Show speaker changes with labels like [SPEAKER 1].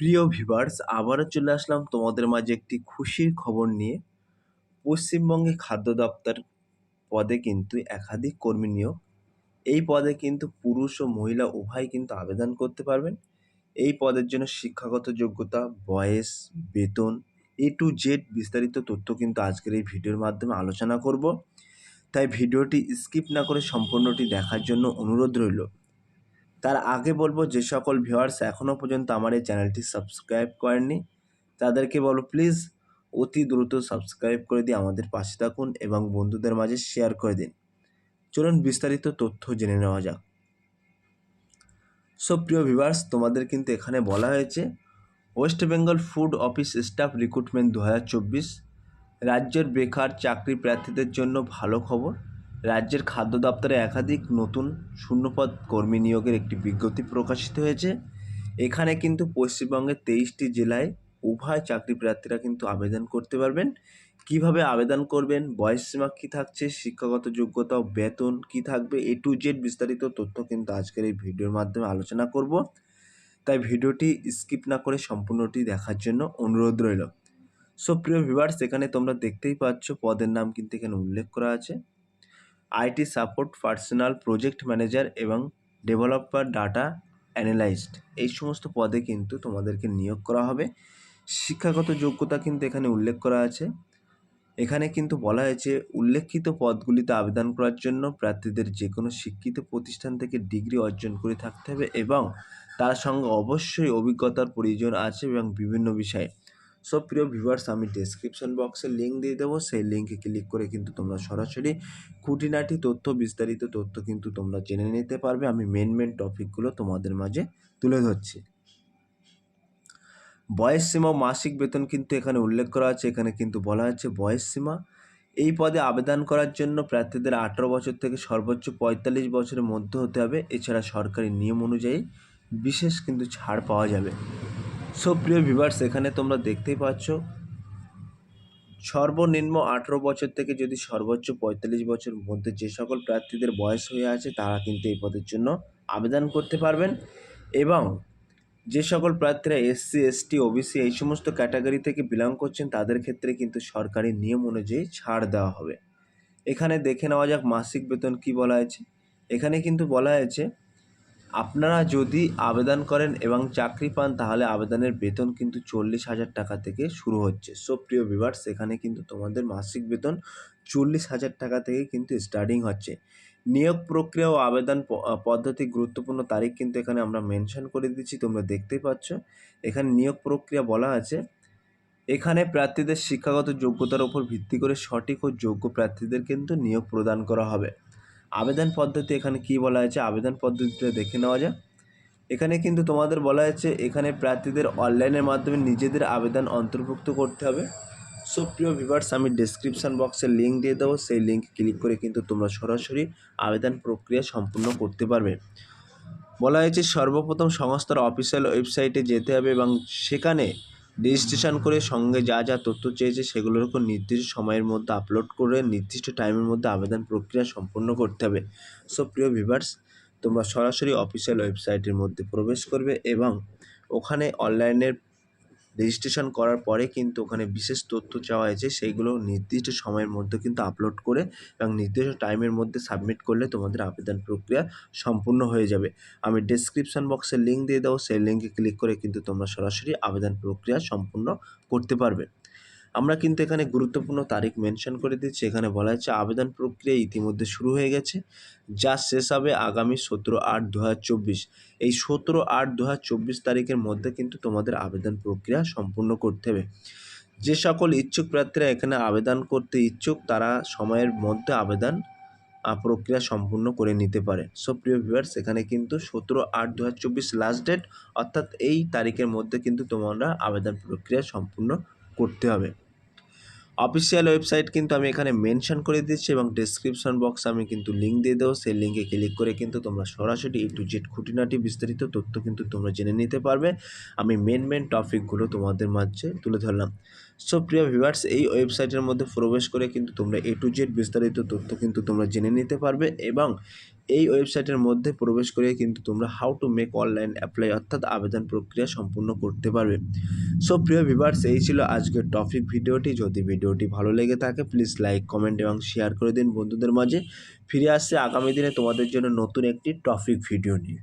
[SPEAKER 1] প্রিয় ভিভার্স আবারও চলে আসলাম তোমাদের মাঝে একটি খুশির খবর নিয়ে। পশ্চিমবঙ্গে খাদ্য দপ্তর পদে কিন্তু একাধিক কর্মী নিয়োগ। এই পদে কিন্তু পুরুষ ও মহিলা উভয় কিন্তু আবেদন করতে পারবেন। এই পদের জন্য শিক্ষাগত যোগ্যতা, বয়স, বেতন এ টু জেড বিস্তারিত তথ্য কিন্তু আজকের এই ভিডিওর মাধ্যমে আলোচনা করব। তাই ভিডিওটি স্কিপ না করে সম্পূর্ণটি দেখার জন্য অনুরোধ রইল। তার আগে বলব, যে সকল ভিউয়ার্স এখনও পর্যন্ত আমার এই চ্যানেলটি সাবস্ক্রাইব করেননি, তাদেরকে বলব প্লিজ অতি দ্রুত সাবস্ক্রাইব করে দিয়ে আমাদের পাশে থাকুন এবং বন্ধুদের মাঝে শেয়ার করে দিন। চলুন বিস্তারিত তথ্য জেনে নেওয়া যাক। সো প্রিয় ভিউয়ার্স তোমাদের কিন্তু এখানে বলা হয়েছে West Bengal food office staff recruitment দু হাজার চব্বিশ, রাজ্যের বেকার চাকরি প্রার্থীদের জন্য ভালো খবর। রাজ্যের খাদ্য দপ্তরে একাধিক নতুন শূন্যপদ কর্মী নিয়োগের একটি বিজ্ঞপ্তি প্রকাশিত হয়েছে। এখানে কিন্তু পশ্চিমবঙ্গের তেইশটি জেলায় উভয় চাকরি প্রার্থীরা কিন্তু আবেদন করতে পারবেন। কীভাবে আবেদন করবেন? বয়সসীমা কী থাকছে? শিক্ষাগত যোগ্যতা ও বেতন কী থাকবে? এ টু জেড বিস্তারিত তথ্য কিন্তু আজকের এই ভিডিওর মাধ্যমে আলোচনা করব। তাই ভিডিওটি স্কিপ না করে সম্পূর্ণটি দেখার জন্য অনুরোধ রইল। সো প্রিয় ভিউয়ার্স, এখানে তোমরা দেখতেই পাচ্ছ, পদের নাম কিন্তু এখানে উল্লেখ করা আছে। IT support, personal project manager এবং ডেভেলপার, ডাটা অ্যানালাইস্ট এই সমস্ত পদে কিন্তু তোমাদেরকে নিয়োগ করা হবে। শিক্ষাগত যোগ্যতা কিন্তু এখানে উল্লেখ করা আছে। এখানে কিন্তু বলা হয়েছে, উল্লেখিত পদগুলিতে আবেদন করার জন্য প্রার্থীদের যে কোনো শিক্ষিত প্রতিষ্ঠান থেকে ডিগ্রি অর্জন করে থাকতে হবে এবং তার সঙ্গে অবশ্যই অভিজ্ঞতার প্রয়োজন আছে এবং বিভিন্ন বিষয়ে সব প্রিয় ভিউয়ার্স, আমি ডেসক্রিপশন বক্সে লিঙ্ক দিয়ে দেবো। সেই লিঙ্কে ক্লিক করে কিন্তু তোমরা সরাসরি খুঁটিনাটি তথ্য, বিস্তারিত তথ্য কিন্তু তোমরা জেনে নিতে পারবে। আমি মেন মেন টপিকগুলো তোমাদের মাঝে তুলে ধরছি। বয়স সীমা মাসিক বেতন কিন্তু এখানে উল্লেখ করা আছে। এখানে কিন্তু বলা হচ্ছে বয়স সীমা। এই পদে আবেদন করার জন্য প্রার্থীদের আঠারো বছর থেকে সর্বোচ্চ পঁয়তাল্লিশ বছরের মধ্যে হতে হবে। এছাড়া সরকারি নিয়ম অনুযায়ী বিশেষ কিন্তু ছাড় পাওয়া যাবে। সো প্রিয় ভিভার্স এখানে তোমরা দেখতেই পাচ্ছ, সর্বনিম্ন আঠেরো বছর থেকে যদি সর্বোচ্চ পঁয়তাল্লিশ বছরের মধ্যে যে সকল প্রার্থীদের বয়স হয়ে আছে, তারা কিন্তু এই পদের জন্য আবেদন করতে পারবেন এবং যে সকল প্রার্থীরা এসসি এসটি ওবিসি এই সমস্ত ক্যাটাগরি থেকে বিলং করছেন, তাদের ক্ষেত্রে কিন্তু সরকারি নিয়ম অনুযায়ী ছাড় দেওয়া হবে। এখানে দেখে নেওয়া যাক মাসিক বেতন কি বলা হয়েছে। এখানে কিন্তু বলা হয়েছে আপনারা যদি আবেদন করেন এবং চাকরি পান, তাহলে আবেদনের বেতন কিন্তু চল্লিশ হাজার টাকা থেকে শুরু হচ্ছে। সো, প্রিয় ভিভার্স এখানে কিন্তু তোমাদের মাসিক বেতন চল্লিশ হাজার টাকা থেকে কিন্তু স্টার্টিং হচ্ছে। নিয়োগ প্রক্রিয়া ও আবেদন পদ্ধতি গুরুত্বপূর্ণ তারিখ কিন্তু এখানে আমরা মেনশন করে দিচ্ছি, তোমরা দেখতেই পাচ্ছ। এখানে নিয়োগ প্রক্রিয়া বলা আছে। এখানে প্রার্থীদের শিক্ষাগত যোগ্যতার উপর ভিত্তি করে সঠিক ও যোগ্য প্রার্থীদের কিন্তু নিয়োগ প্রদান করা হবে। আবেদন পদ্ধতি এখানে কি বলা হয়েছে? আবেদন পদ্ধতিটা দেখে নেওয়া যাক। এখানে কিন্তু তোমাদের বলা হয়েছে, এখানে প্রার্থীদের অনলাইনের মাধ্যমে নিজেদের আবেদন অন্তর্ভুক্ত করতে হবে। সো প্রিয় ভিভার্স আমি ডিসক্রিপশান বক্সে লিঙ্ক দিয়ে দেবো। সেই লিঙ্ক ক্লিক করে কিন্তু তোমরা সরাসরি আবেদন প্রক্রিয়া সম্পূর্ণ করতে পারবে। বলা হয়েছে, সর্বপ্রথম সংস্থার অফিসিয়াল ওয়েবসাইটে যেতে হবে এবং সেখানে রেজিস্ট্রেশন করে সঙ্গে যা যা তথ্য চেয়েছে সেগুলোর উপর নির্দিষ্ট সময়ের মধ্যে আপলোড করে নির্দিষ্ট টাইমের মধ্যে আবেদন প্রক্রিয়া সম্পন্ন করতে হবে। সো, প্রিয় ভিভার্স তোমরা সরাসরি অফিসিয়াল ওয়েবসাইটের মধ্যে প্রবেশ করবে এবং ওখানে অনলাইনের রেজিস্ট্রেশন করার পরে কিন্তু ওখানে বিশেষ তথ্য চাওয়া হয়েছে, সেইগুলো নির্দিষ্ট সময়ের মধ্যে কিন্তু আপলোড করে এবং নির্দিষ্ট টাইমের মধ্যে সাবমিট করলে তোমাদের আবেদন প্রক্রিয়া সম্পূর্ণ হয়ে যাবে। আমি ডেসক্রিপশান বক্সে লিঙ্ক দিয়ে দেবো, সেই লিঙ্কে ক্লিক করে কিন্তু তোমরা সরাসরি আবেদন প্রক্রিয়া সম্পূর্ণ করতে পারবে। আমরা কিন্তু এখানে গুরুত্বপূর্ণ তারিখ মেনশন করে দিচ্ছি এখানে বলা হচ্ছে আবেদন প্রক্রিয়া ইতিমধ্যে শুরু হয়ে গেছে, যা শেষ হবে আগামী সতেরো আট দু এই সতেরো আট দু তারিখের মধ্যে কিন্তু তোমাদের আবেদন প্রক্রিয়া সম্পূর্ণ করতে হবে। যে সকল ইচ্ছুক প্রার্থীরা এখানে আবেদন করতে ইচ্ছুক, তারা সময়ের মধ্যে আবেদন প্রক্রিয়া সম্পূর্ণ করে নিতে পারে। সো প্রিয় ভিউয়ার্স এখানে কিন্তু সতেরো আট দু লাস্ট ডেট অর্থাৎ এই তারিখের মধ্যে কিন্তু তোমরা আবেদন প্রক্রিয়া সম্পূর্ণ করতে হবে। অফিসিয়াল ওয়েবসাইট কিন্তু আমি এখানে মেনশন করে দিচ্ছি এবং ডিসক্রিপশন বক্স আমি কিন্তু লিঙ্ক দিয়ে দেবো। সেই লিঙ্কে ক্লিক করে কিন্তু তোমরা সরাসরি এ টু জেড খুঁটিনাটি বিস্তারিত তথ্য কিন্তু তোমরা জেনে নিতে পারবে। আমি মেন মেন টপিকগুলো তোমাদের মাঝে তুলে ধরলাম। সো প্রিয় ভিউয়ার্স এই ওয়েবসাইটের মধ্যে প্রবেশ করে কিন্তু তোমরা এ টু জেড বিস্তারিত তথ্য কিন্তু তোমরা জেনে নিতে পারবে এবং এই ওয়েবসাইটের মধ্যে প্রবেশ করে কিন্তু তোমরা how to make online apply অর্থাৎ আবেদন প্রক্রিয়া সম্পূর্ণ করতে পারবে। সো প্রিয় ভিভার্স এই ছিল আজকের টপিক ভিডিওটি। যদি ভিডিওটি ভালো লেগে থাকে প্লিজ লাইক কমেন্ট এবং শেয়ার করে দিন বন্ধুদের মাঝে। ফিরে আসছে আগামী দিনে তোমাদের জন্য নতুন একটি টপিক ভিডিও নিয়ে।